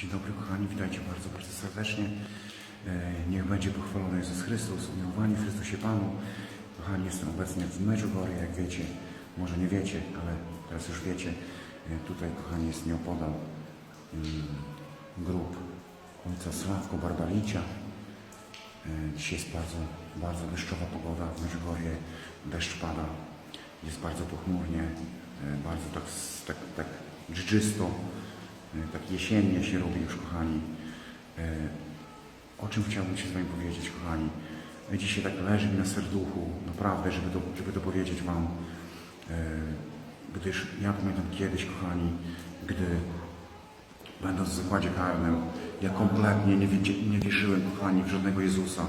Dzień dobry kochani, witajcie bardzo, bardzo serdecznie. E, Niech będzie pochwalony Jezus Chrystus, umiłowani Chrystusie Panu. Kochani, jestem obecnie w Medjugorje, jak wiecie, może nie wiecie, ale teraz już wiecie. E, Tutaj, kochani, jest nieopodal mm, grób ojca Sławko Barbalicia. E, Dzisiaj jest bardzo, bardzo deszczowa pogoda w Medjugorje, deszcz pada, jest bardzo pochmurnie, bardzo tak, tak, tak dżdżysto, tak jesiennie się robi już, kochani. E, O czym chciałbym się z Wami powiedzieć, kochani? E, Dzisiaj tak leży mi na serduchu, naprawdę, żeby to, żeby to powiedzieć Wam, e, gdyż ja pamiętam kiedyś, kochani, gdy będąc w zakładzie karnym, ja kompletnie nie, nie wierzyłem, kochani, w żadnego Jezusa.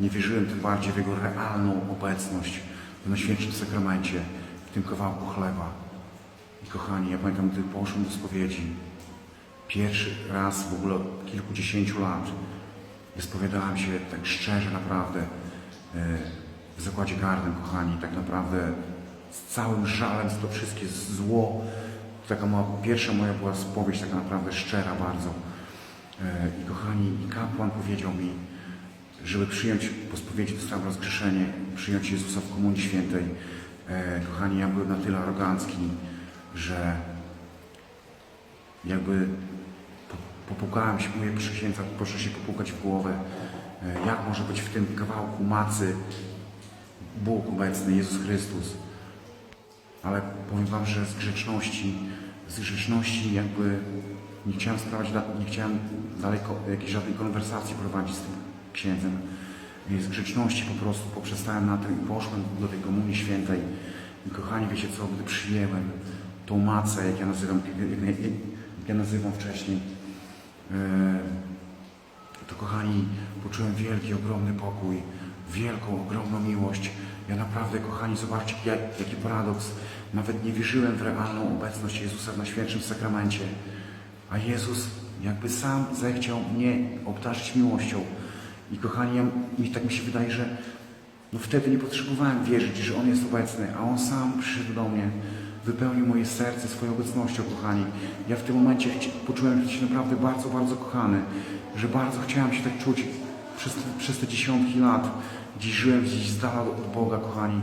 Nie wierzyłem tym bardziej w Jego realną obecność w Najświętszym Sakramencie, w tym kawałku chleba. I kochani, ja pamiętam, gdy poszłem do spowiedzi, pierwszy raz w ogóle od kilkudziesięciu lat, wyspowiadałem się tak szczerze naprawdę e, w zakładzie karnym, kochani, tak naprawdę z całym żalem to wszystkie zło. Taka moja, pierwsza moja była spowiedź taka naprawdę szczera bardzo. E, I kochani, kapłan powiedział mi, żeby przyjąć po spowiedzi dostałem rozgrzeszenie, przyjąć Jezusa w Komunii Świętej. E, kochani, ja byłem na tyle arogancki, że jakby popukałem się, mówię, przysiędza, proszę się popukać w głowę, e, jak może być w tym kawałku macy Bóg obecny, Jezus Chrystus. Ale powiem Wam, że z grzeczności, z grzeczności jakby nie chciałem sprawiać, nie chciałem daleko jakiejś żadnej konwersacji prowadzić z tym księdzem. I z grzeczności po prostu poprzestałem na tym i poszłem do tej Komunii Świętej. I kochani, wiecie co, gdy przyjęłem tą macę, jak ja nazywam, jak, ja nazywam wcześniej, e, to kochani, poczułem wielki, ogromny pokój, wielką, ogromną miłość. Ja naprawdę, kochani, zobaczcie, jak, jaki paradoks. Nawet nie wierzyłem w realną obecność Jezusa w Najświętszym Sakramencie, a Jezus jakby sam zechciał mnie obdarzyć miłością. I kochani, ja, mi tak mi się wydaje, że no wtedy nie potrzebowałem wierzyć, że On jest obecny, a On sam przyszedł do mnie, wypełnił moje serce swoją obecnością, kochani. Ja w tym momencie poczułem się naprawdę bardzo, bardzo kochany, że bardzo chciałem się tak czuć przez, te- przez te dziesiątki lat. Dziś żyłem gdzieś z dala od Boga, kochani,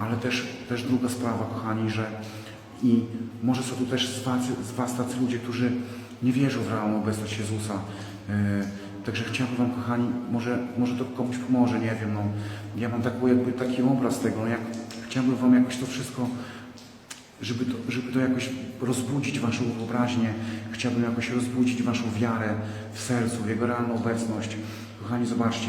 ale też, też druga sprawa, kochani, że i może są tu też z was, z was tacy ludzie, którzy nie wierzą w realną obecność Jezusa. E, Także chciałbym Wam, kochani, może, może to komuś pomoże, nie wiem, no. Ja mam taką, jakby taki obraz tego, no jak chciałbym Wam jakoś to wszystko, żeby to, żeby to jakoś rozbudzić Waszą wyobraźnię, chciałbym jakoś rozbudzić Waszą wiarę w sercu, w Jego realną obecność. Kochani, zobaczcie,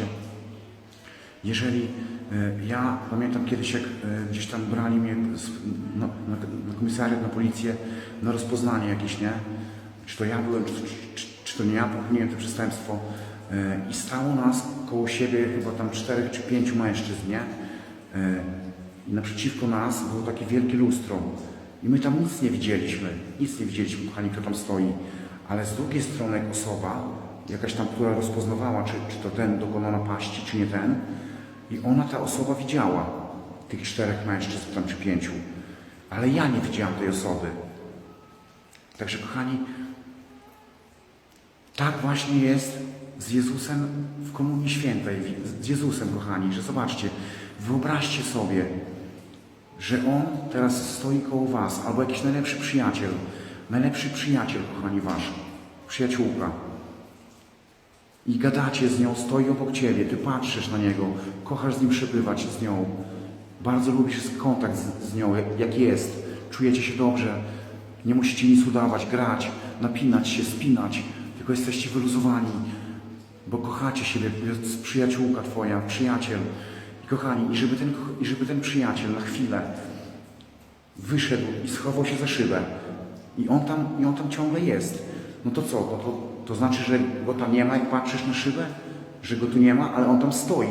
jeżeli e, ja pamiętam kiedyś, jak e, gdzieś tam brali mnie z, na, na, komisariat, na policję, na rozpoznanie jakieś, nie? Czy to ja byłem, czy, czy, czy to nie ja popełniłem to przestępstwo. E, I stało nas koło siebie chyba tam czterech czy pięciu mężczyzn, nie? I naprzeciwko nas było takie wielkie lustro. I my tam nic nie widzieliśmy, nic nie widzieliśmy, kochani, kto tam stoi. Ale z drugiej strony osoba, jakaś tam, która rozpoznawała, czy, czy to ten dokonał napaści, czy nie ten, i ona, ta osoba widziała tych czterech mężczyzn, tam czy pięciu, ale ja nie widziałam tej osoby. Także kochani, tak właśnie jest z Jezusem w Komunii Świętej, z Jezusem, kochani, że zobaczcie, wyobraźcie sobie, że On teraz stoi koło Was, albo jakiś najlepszy przyjaciel, najlepszy przyjaciel, kochani Wasz, przyjaciółka, i gadacie z nią, stoi obok ciebie, ty patrzysz na niego, kochasz z nim przebywać z nią, bardzo lubisz kontakt z, z nią, jak, jest, czujecie się dobrze, nie musicie nic udawać, grać, napinać się, spinać, tylko jesteście wyluzowani, bo kochacie siebie, jest przyjaciółka twoja, przyjaciel. I kochani, i żeby ten, i żeby ten przyjaciel na chwilę wyszedł i schował się za szybę i on tam, i on tam ciągle jest, no to co? To, to, to znaczy, że go tam nie ma i patrzysz na szybę? Że go tu nie ma, ale on tam stoi.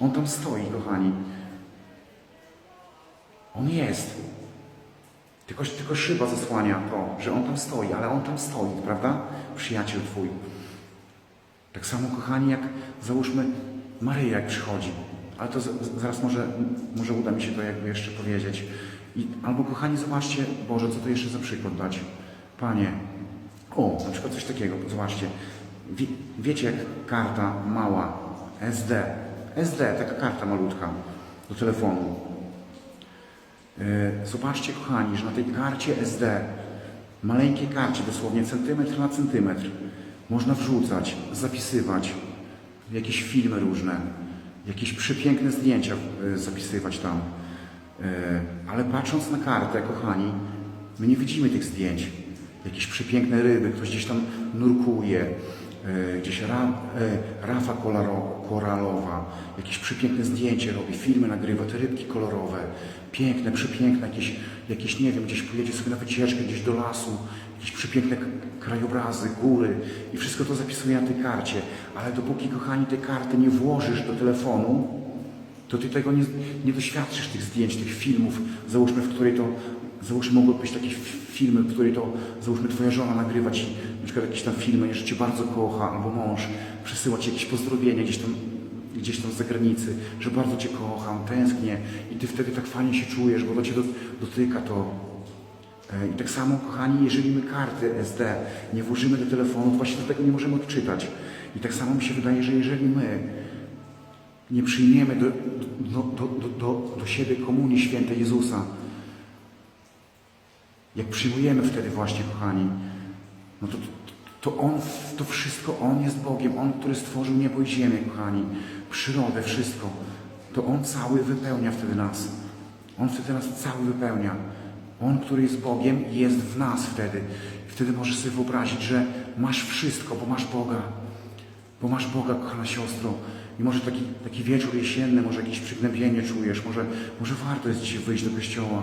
On tam stoi, kochani. On jest. Tylko, tylko szyba zasłania to, że on tam stoi, ale on tam stoi, prawda? Przyjaciel twój. Tak samo, kochani, jak załóżmy Maryja, jak przychodzi. Ale to z, zaraz może, może uda mi się to jakby jeszcze powiedzieć. I, albo, kochani, zobaczcie, Boże, co to jeszcze za przykład dać. Panie, O, na przykład coś takiego, zobaczcie. Wie, wiecie jak karta mała SD, SD, taka karta malutka do telefonu. Yy, Zobaczcie kochani, że na tej karcie SD, maleńkiej karcie dosłownie centymetr na centymetr, można wrzucać, zapisywać jakieś filmy różne, jakieś przepiękne zdjęcia yy, zapisywać tam. Yy, Ale patrząc na kartę, kochani, my nie widzimy tych zdjęć. Jakieś przepiękne ryby, ktoś gdzieś tam nurkuje, gdzieś ra, yy, Rafa koralowa, jakieś przepiękne zdjęcie robi, filmy nagrywa, te rybki kolorowe, piękne, przepiękne, jakieś, jakieś nie wiem, gdzieś pojedzie sobie na wycieczkę, gdzieś do lasu, jakieś przepiękne krajobrazy, góry i wszystko to zapisuje na tej karcie. Ale dopóki, kochani, tej karty nie włożysz do telefonu, to ty tego nie, nie doświadczysz tych zdjęć, tych filmów, załóżmy, w której to, załóżmy, mogły być takie filmy, w której to, załóżmy, twoja żona nagrywa ci, na przykład jakieś tam filmy, że cię bardzo kocha, albo mąż przesyła ci jakieś pozdrowienia gdzieś tam, gdzieś tam z zagranicy, że bardzo cię kocham, tęsknię i ty wtedy tak fajnie się czujesz, bo to cię do, dotyka to. E, I tak samo, kochani, jeżeli my karty SD nie włożymy do telefonu, to właśnie do tego nie możemy odczytać. I tak samo mi się wydaje, że jeżeli my nie przyjmiemy do, do, do, do, do siebie komunii świętej Jezusa, jak przyjmujemy wtedy właśnie, kochani, no to, to On, to wszystko, On jest Bogiem, On, który stworzył niebo i ziemię, kochani, przyrodę, wszystko, to On cały wypełnia wtedy nas. On wtedy nas cały wypełnia. On, który jest Bogiem, jest w nas wtedy. Wtedy możesz sobie wyobrazić, że masz wszystko, bo masz Boga. Bo masz Boga, kochana siostro. I może taki, taki wieczór jesienny, może jakieś przygnębienie czujesz, może, może warto jest dzisiaj wyjść do kościoła,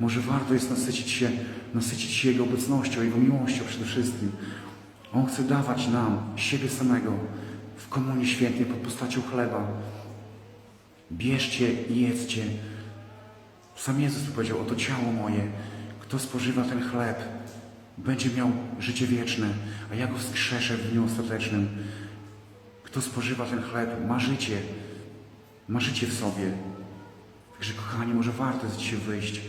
może warto jest nasycić się, nasycić się Jego obecnością, Jego miłością przede wszystkim. On chce dawać nam siebie samego w komunii świętej pod postacią chleba. Bierzcie i jedzcie. Sam Jezus powiedział, oto ciało moje, kto spożywa ten chleb, będzie miał życie wieczne, a ja go wskrzeszę w dniu ostatecznym. Kto spożywa ten chleb, ma życie, ma życie w sobie. Także kochani, może warto jest dzisiaj wyjść.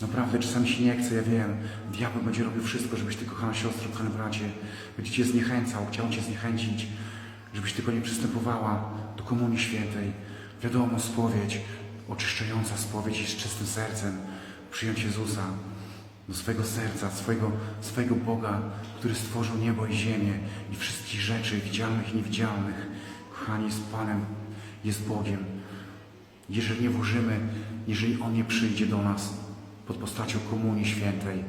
Naprawdę, czasami się nie chce, ja wiem. Diabeł będzie robił wszystko, żebyś ty, kochana siostro, kochany bracie, będzie cię zniechęcał, chciał cię zniechęcić, żebyś tylko nie przystępowała do komunii świętej. Wiadomo, spowiedź, oczyszczająca spowiedź i z czystym sercem przyjąć Jezusa do swojego serca, swojego, swojego Boga, który stworzył niebo i ziemię i wszystkich rzeczy widzialnych i niewidzialnych. Kochani, jest Panem, jest Bogiem. Jeżeli nie włożymy, jeżeli On nie przyjdzie do nas pod postacią Komunii Świętej,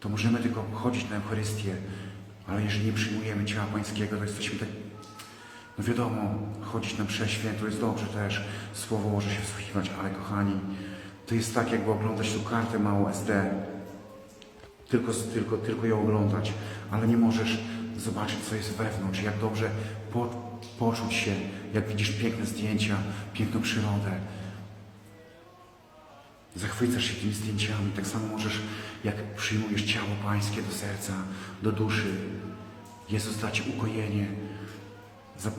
to możemy tylko chodzić na Eucharystię, ale jeżeli nie przyjmujemy ciała Pańskiego, to jesteśmy tak... No wiadomo, chodzić na mszę świętą jest dobrze też, Słowo może się wsłuchiwać, ale kochani, to jest tak, jakby oglądać tu kartę małą SD. Tylko, tylko, tylko ją oglądać, ale nie możesz zobaczyć, co jest wewnątrz, jak dobrze po, poczuć się, jak widzisz piękne zdjęcia, piękną przyrodę. Zachwycasz się tymi zdjęciami. Tak samo możesz, jak przyjmujesz ciało Pańskie do serca, do duszy. Jezus da Ci ukojenie. Za,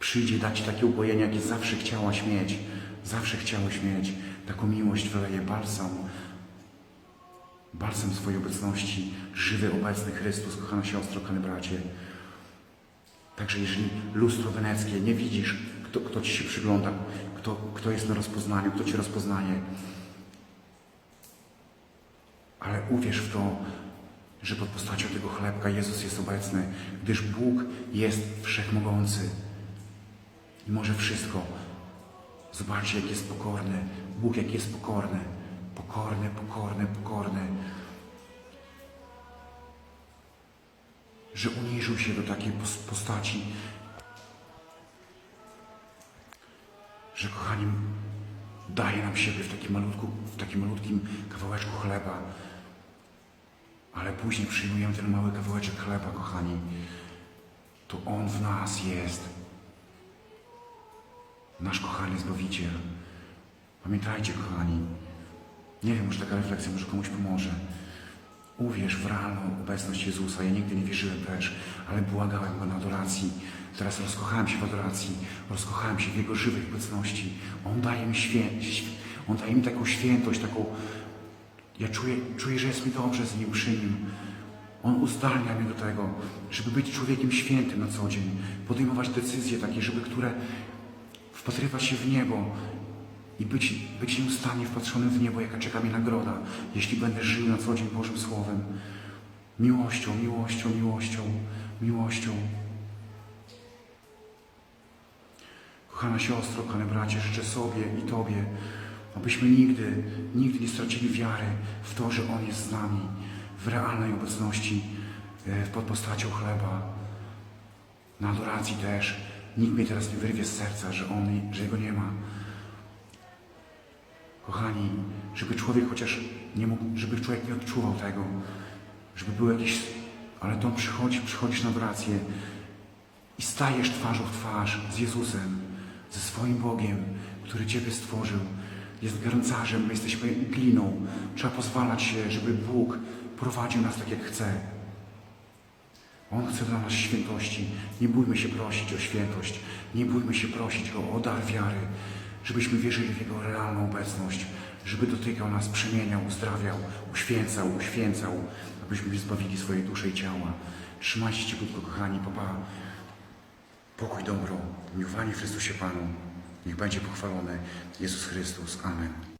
przyjdzie dać Ci takie ukojenie, jakie zawsze chciałaś mieć. Zawsze chciałeś mieć. Taką miłość wyleje balsam. Balsam swojej obecności. Żywy, obecny Chrystus, kochana siostro, kochany bracie. Także jeżeli lustro weneckie nie widzisz, kto, kto Ci się przygląda, kto, kto jest na rozpoznaniu, kto Cię rozpoznaje, ale uwierz w to, że pod postacią tego chlebka Jezus jest obecny, gdyż Bóg jest wszechmogący i może wszystko. Zobaczcie, jak jest pokorny. Bóg, jak jest pokorny. Pokorny, pokorny, pokorny. Że uniżył się do takiej pos- postaci, że kochani, daje nam siebie w takim, malutku, w takim malutkim kawałeczku chleba. Ale później przyjmujemy ten mały kawałeczek chleba, kochani. To On w nas jest. Nasz kochany Zbawiciel. Pamiętajcie, kochani. Nie wiem, może taka refleksja może komuś pomoże. Uwierz w realną obecność Jezusa. Ja nigdy nie wierzyłem też, ale błagałem Go na adoracji. Teraz rozkochałem się w adoracji, rozkochałem się w Jego żywej obecności. On daje mi świę... On daje mi taką świętość, taką... Ja czuję, czuję, że jest mi dobrze z Nim, przy Nim. On uzdalnia mnie do tego, żeby być człowiekiem świętym na co dzień, podejmować decyzje takie, żeby które wpatrywać się w niebo i być, być nieustannie wpatrzonym w niebo, jaka czeka mnie nagroda, jeśli będę żył na co dzień Bożym Słowem. Miłością, miłością, miłością, miłością. Kochana siostro, kochane bracie, życzę sobie i Tobie, abyśmy nigdy, nigdy nie stracili wiary w to, że On jest z nami w realnej obecności e, pod postacią chleba. Na adoracji też. Nikt mnie teraz nie wyrwie z serca, że On, że Jego nie ma. Kochani, żeby człowiek chociaż nie mógł, żeby człowiek nie odczuwał tego, żeby był jakiś, ale to przychodzi, przychodzisz na adorację i stajesz twarzą w twarz z Jezusem, ze swoim Bogiem, który Ciebie stworzył. Jest garncarzem, my jesteśmy gliną. Trzeba pozwalać się, żeby Bóg prowadził nas tak, jak chce. On chce dla nas świętości. Nie bójmy się prosić o świętość. Nie bójmy się prosić go o dar wiary, żebyśmy wierzyli w Jego realną obecność, żeby dotykał nas, przemieniał, uzdrawiał, uświęcał, uświęcał, abyśmy zbawili swoje dusze i ciała. Trzymajcie się ciepłutko, kochani, papa. Pokój dobro, miłowanie w Chrystusie Panu. Niech będzie pochwalony Jezus Chrystus. Amen.